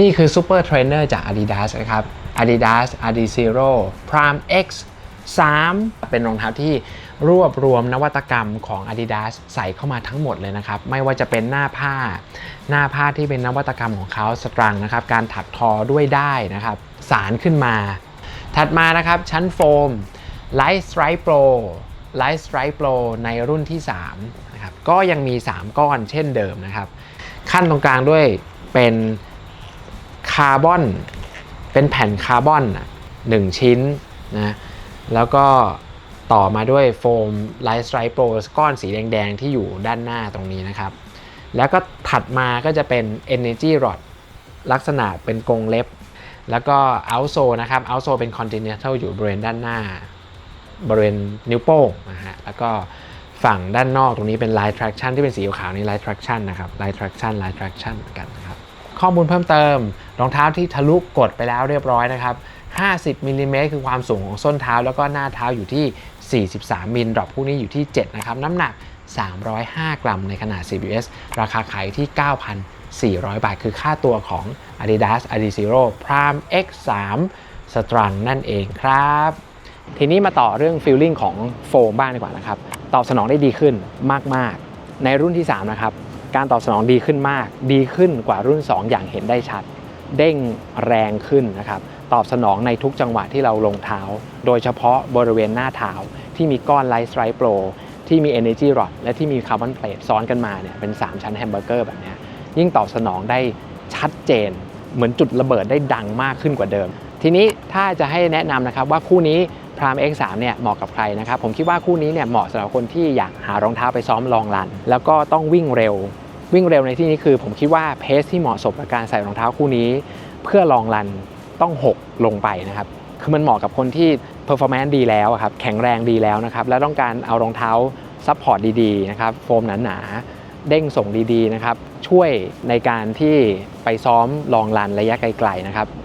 นี่คือ Super Trainer จาก Adidas นะครับ Adidas Adizero Prime X 3 เป็นรองเท้าที่รวบรวมนวัตกรรมของ Adidas ใส่เข้ามาทั้งหมดเลยนะครับ ไม่ว่าจะเป็นหน้าผ้า หน้าผ้าที่เป็นนวัตกรรมของเขาสตรังนะครับ การถักทอด้วยได้นะครับ สารขึ้นมา ถัดมานะครับ ชั้นโฟม Light Stripe Pro Light Stripe Pro ในรุ่นที่3นะครับก็ยังมี 3 ก้อนเช่นเดิมนะครับ ขั้นตรงกลางด้วยเป็น คาร์บอน เป็นแผ่นคาร์บอนหนึ่งชิ้นนะแล้วก็ต่อมาด้วยโฟม Light Stripe Pro ก้อนสีแดง ๆ ที่อยู่ด้านหน้าตรงนี้นะครับ แล้วก็ถัดมาก็จะเป็น Energy Rod ลักษณะเป็นกรงเล็บ แล้วก็ outsole นะครับ outsole เป็น continental อยู่บริเวณด้านหน้า บริเวณนิ้วโป้งนะฮะแล้วก็ฝั่งด้านนอกตรงนี้เป็น Light Traction ที่เป็นสีขาวนี่ Light Traction นะครับ Light Traction Light Traction เหมือนกันนะครับ ข้อมูลเพิ่มเติม รองเท้าที่ทะลุกดไปแล้วเรียบร้อยนะครับ 50มิลลิเมตรคือความสูงของส้นเท้า แล้วก็หน้าเท้าอยู่ที่ 43มิลดรอปคู่นี้อยู่ที่ 7 นะครับ น้ำหนัก 305 กรัมในขนาด CBS ราคาขายที่ 9,400 บาท คือค่าตัวของ Adidas Adizero Prime X3 Strung นั่นเองครับ ทีนี้มาต่อเรื่องฟีลลิ่งของโฟมบ้างดีกว่านะครับ ตอบสนองได้ดีขึ้นมาก ๆ ในรุ่นที่ 3 นะครับ การตอบสนองดีขึ้นมาก ดีขึ้นกว่ารุ่น 2 อย่างเห็นได้ชัด เด้งแรงขึ้นนะครับ ตอบสนองในทุกจังหวะที่เราลงเท้า โดยเฉพาะบริเวณหน้าเท้า ที่มีก้อนไลท์สไตร์โปรที่มี Energy Rod และที่มีคาร์บอนเพลทซ้อนกันมาเนี่ยเป็น 3 ชั้นแฮมเบอร์เกอร์แบบนี้ยยิ่งตอบสนองได้ชัดเจน เหมือนจุดระเบิดได้ดังมากขึ้นกว่าเดิม ทีนี้ถ้าจะให้แนะนำนะครับว่าคู่นี้ Prime X3 เนี่ยเหมาะกับใครนะครับ ผมคิดว่าคู่นี้เนี่ยเหมาะสำหรับคนที่อยากหารองเท้าไปซ้อมลองรัน แล้วก็ต้องวิ่งเร็ว วิ่งเร็วในที่นี้คือ ผมคิดว่าเพสที่เหมาะสมกับการใส่รองเท้าคู่นี้ เพื่อลองรันต้อง 6 ลงไปนะครับคือมันเหมาะกับคนที่เพอร์ฟอร์แมนซ์ดีแล้วครับแข็งแรงดีแล้วนะครับแล้วต้องการเอารองเท้าซัพพอร์ตดีๆนะครับโฟมหนาๆเด้งส่งดีๆนะครับช่วยในการที่ไปซ้อมลองรันระยะไกลๆนะครับ